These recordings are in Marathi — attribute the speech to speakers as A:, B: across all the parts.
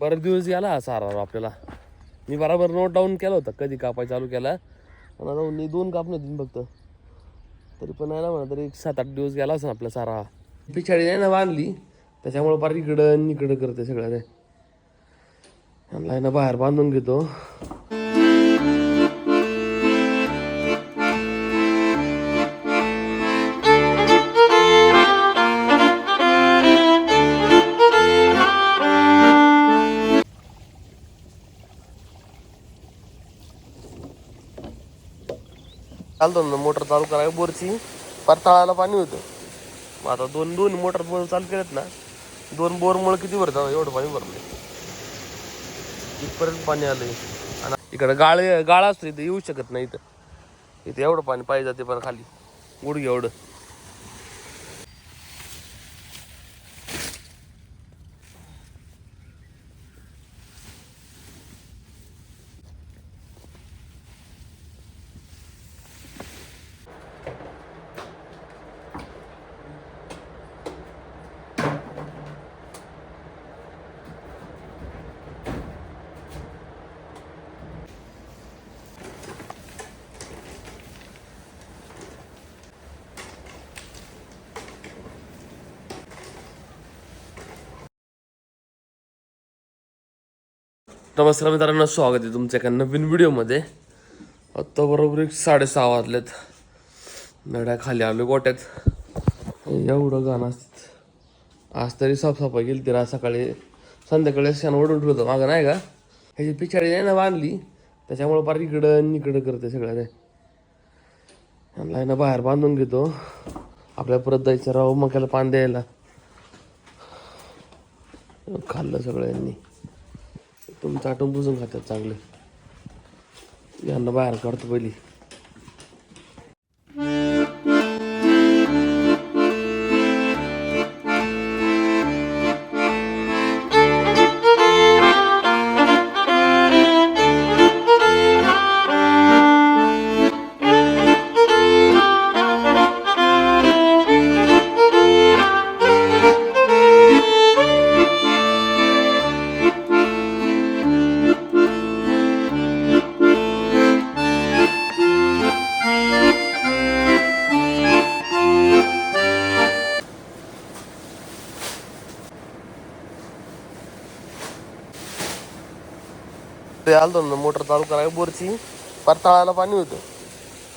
A: बरेच दिवस गेला हा सारा आपल्याला. मी बराबर नोट डाऊन केलं होतं कधी कापाय चालू केला. पण आता मी दोन कापणं होती फक्त. तरी पण आहे ना म्हणा तरी एक सात आठ दिवस गेला असं आपला सारा. पिछाडी नाही ना बांधली त्याच्यामुळे पार इकडं आणि इकडं करते सगळं ते. आणला ना बाहेर बांधून घेतो. चालतो ना मोटर चालू करायला बोरची. पार पाणी होतं. मग आता दोन दोन मोटर बोर चालू केलेत ना दोन बोरमुळे किती भरतात? एवढं पाणी भरलं इथपर्यंत पाणी आलंय. आणि इकडं गाळ गाळ असतो इथं येऊ शकत नाही इथं. इथं एवढं पाणी पाहिजे जाते पण खाली. गुडघे एवढं. नमस्कार मित्रांनो स्वागत आहे तुमच्या एका नवीन व्हिडिओमध्ये. आत्ता बरोबर एक साडेसहा वाजलेत. नड्या खाली आलो गोट्यात. एवढं गाणं असत. आज तरी साफसफाई केली तिला आज सकाळी संध्याकाळी शान ओढून ठेवतो मागं नाही का? ह्याची पिछाडी आहे ना बांधली? त्याच्यामुळे फार इकडं इकडं करते सगळं ते. यांना ना बाहेर बांधून घेतो. आपल्या परत जायचं राव मक्याला पान द्यायला. खाल्लं सगळ्यांनी. यांनी चाटून आटून बुजून खातात चांगले. यांना बाहेर काढतो पहिली. आलतो ना मोटर चालू करायला बोरची. पार पाणी होतं.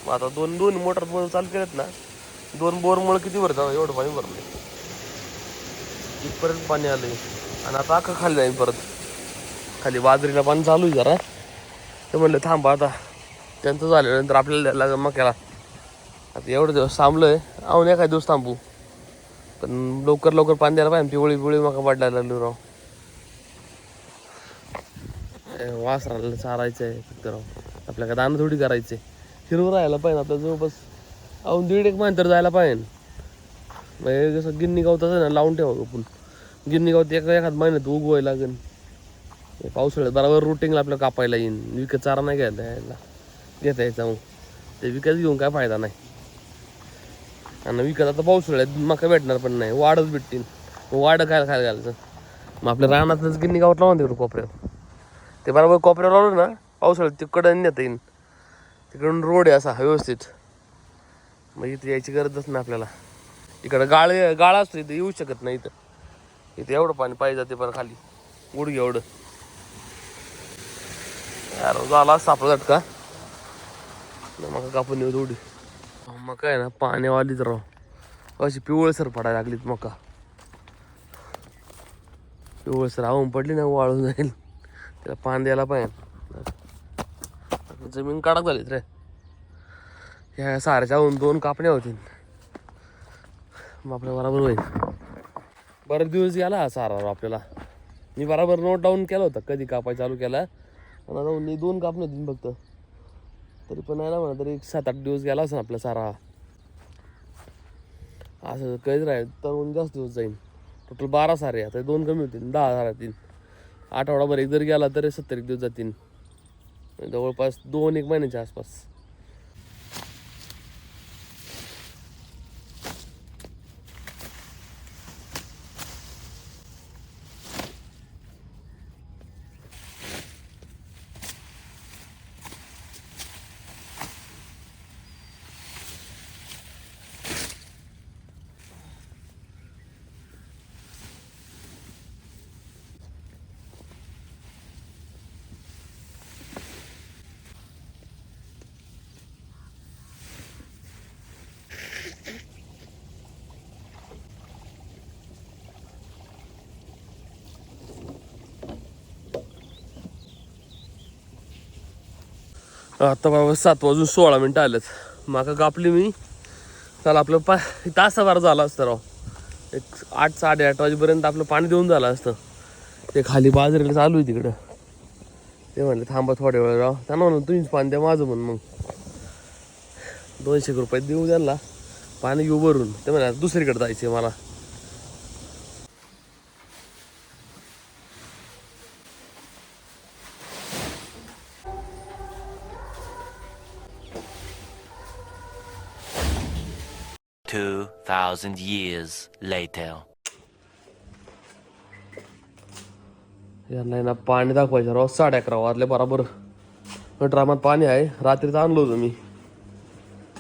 A: मग आता दोन दोन मोटर बोर चालू केलेत ना दोन बोरमुळे किती भरतं एवढं पाणी भरलं इथपर्यंत पाणी आलंय. आणि आता अख्खा खाली जाईल परत. खाली बाजरीला पाणी चालू आहे जरा. ते म्हणलं थांबा आता. त्यांचं झाल्यानंतर आपल्याला द्यायला लागेल मक्याला. आता एवढं दिवस थांबलोय. अहो एखाद दिवस थांबू. पण लवकर लवकर पाणी द्यायला पाहिजे. पिवळी पिवळी मका पाडायला लागलो राव. वासराला चारायचं आहे फक्त राव. आपल्याला दाणं थोडी करायचं. आहे हिरवं राहायला पाहिजे आपल्या जवळपास अहो दीड एक महिना तर जायला पाहिजे. म्हणजे कसं गिन्नी गावतात ना लावून ठेवा आपण. गिन्नी गावत एका एखाद महिन्यात उगवायला लागेल. हे पावसाळ्यात बरोबर रुटीनला आपल्याला कापायला येईन. विकत चारा नाही घ्यायला यायला. घेता यायचा मग. ते विकत घेऊन काय फायदा नाही. आणि विकत आता पावसाळ्यात मका भेटणार पण नाही. वाढच भेटतील. मग वाढ काय खायला घालायचं. मग आपल्या रानातच गिन्नी गावात लावून देऊ कोपऱ्यात. ते बरोबर कोपऱ्यावर आलो ना पावसाळ्यात तिकडं नेता येईन. तिकडून रोड आहे असा व्यवस्थित. मग इथे यायची गरजच नाही आपल्याला. इकडं गाळ गाळ असतो इथं येऊ शकत नाही इथं. इथं एवढं पाणी पाहिजे जाते पण खाली. गुडघे एवढं. यार झाला सापडा झटका. मग कापून येऊ थोडी. मग काय ना पाण्यावालीच राव. अशी पिवळसर पडायला लागलीत मका. पिवळसर आवून पडली ना वाळून जाईल. त्याला पान द्यायला पाहिजे. जमीन कडक झालीत रे. ह्या साऱ्याच्या होऊन दोन कापण्या होतील. मग आपल्या बरोबर होईल. बरेच दिवस गेला हा सारा आपल्याला. मी बराबर नोट डाऊन केलं होतं कधी कापाय चालू केला. पण आता मी दोन कापणे होती फक्त. तरी पण आहे ना म्हणा तरी एक सात आठ दिवस गेला असं आपला सारा. असं कधीच राहील तर जास्त दिवस जाईल टोटल बारा सारे आता दोन कमी होतील दहा हजार तीन आठवडाभर एक जर गेला तरी सत्तर एक दिवस जातील. जवळपास दोन एक महिन्याच्या आसपास. आता बाबा सात वाजून सोळा मिनटं आलेत. माका कापली मी. चला आपलं पा तासाभर झाला असतं राव. एक आठ साडे आठ वाजेपर्यंत आपलं पाणी देऊन झालं असतं. ते खाली बाजरीला चालू आहे तिकडं. ते म्हणले थांबा थोड्या वेळ राव. त्यांना म्हणून तुम्हीच पाणी द्या माझं म्हणून मग. दोनशे रुपये देऊ द्याला पाणी घेऊ भरून. ते म्हणा दुसरीकडे जायचे मला.
B: Two thousand years later.
A: या नाही ना पाणी दाखवायचं राव. साडे अकरा वाजले बरोबर. ड्रामात पाणी आहे. रात्रीच आणलो होतो मी.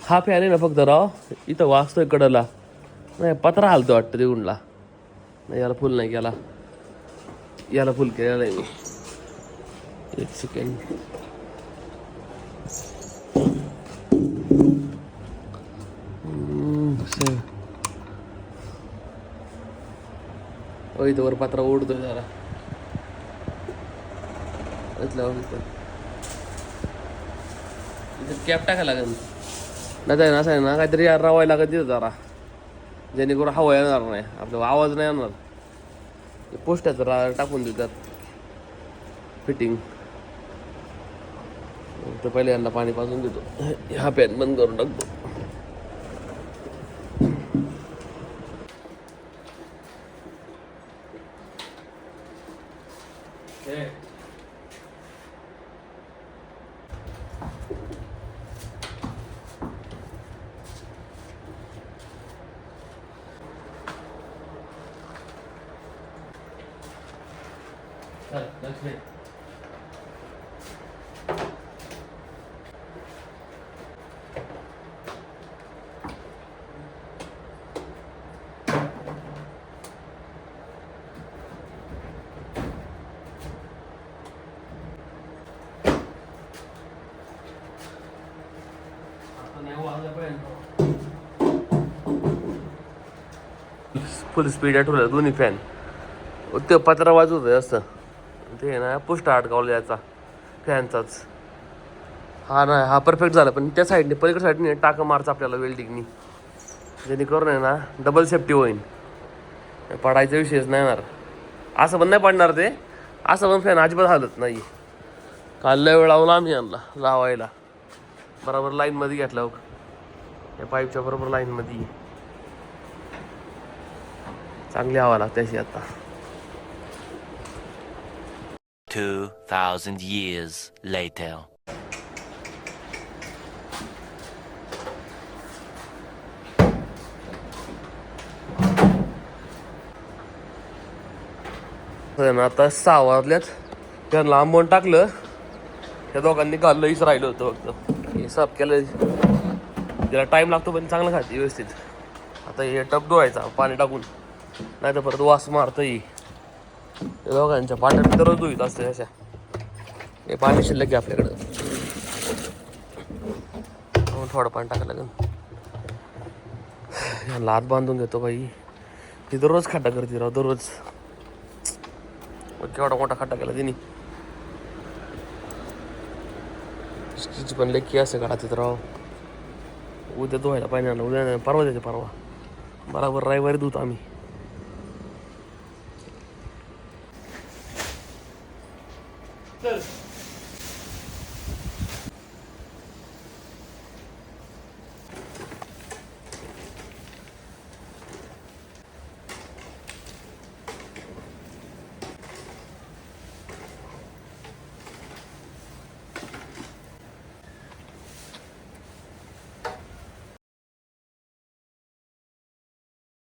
A: हा फॅन आहे ना फक्त राव. इथं वाचतोय कडला. नाही पत्रा हालतो वाटतं देऊनला. नाही याला फुल नाही केला. याला फुल केलेला नाही मी. एक सेकंड इथं वर पत्रा ओढतो जरा. इथं. कॅप टाकायला लागेल. नाही ना असं आहे ना काहीतरी रवायला लागत तिथं जरा. जेणेकरून हवा येणार नाही आपला आवाज नाही येणार. पोस्टाचं रा टाकून देतात. फिटिंग तर पहिले यांना पाणी पाजून देतो. हा पॅन बंद करून टाकतो. फुल स्पीड आठवलं दोन्ही फॅन ते पत्रा वाजवत आहे असं ते आहे ना पुष्ट अडकावला याचा फॅनचाच हा नाही हा परफेक्ट झाला. पण त्या साईडने पलीकडे साईडने टाकं मारचं आपल्याला वेल्डिंगनी जेणेकरून आहे ना डबल सेफ्टी होईल पडायचा विषयच नाही येणार. असं पण नाही पडणार ते. असं पण फॅन अजिबात हालत नाही. काल लय वेळ लावला आम्ही आणला लावायला. बरोबर लाईनमध्ये घेतला बघ. या पाईपच्या बरोबर लाईनमध्ये चांगली हवा लागते अशी आता.
B: Two thousand years later.
A: आता सहा वाजल्यात त्यांना लांबून टाकलं. त्या दोघांनी काढलं राहिलं होतं फक्त. हे साफ केलं त्याला टाईम लागतो पण चांगलं खाते व्यवस्थित. आता हे टप धुवायचा पाणी टाकून. नाही तर परत वास मारतं त्या दोघांच्या पाण्यात दररोज धुईत असते अशा. हे पाणी शिल्लक घ्या आपल्याकडं. थोडं पाणी टाकायला लागेल. ह्याला हात बांधून घेतो बाई. ती दररोज खड्डा करते राव दररोज. मग केवढा मोठा खड्डा केला तिने. तिची पण लेखी असं काढा तिथं राव. उद्या धुवायला पाहिजे ना उद्या परवा द्यायचं परवा. बरोबर रविवारी धुतो आम्ही.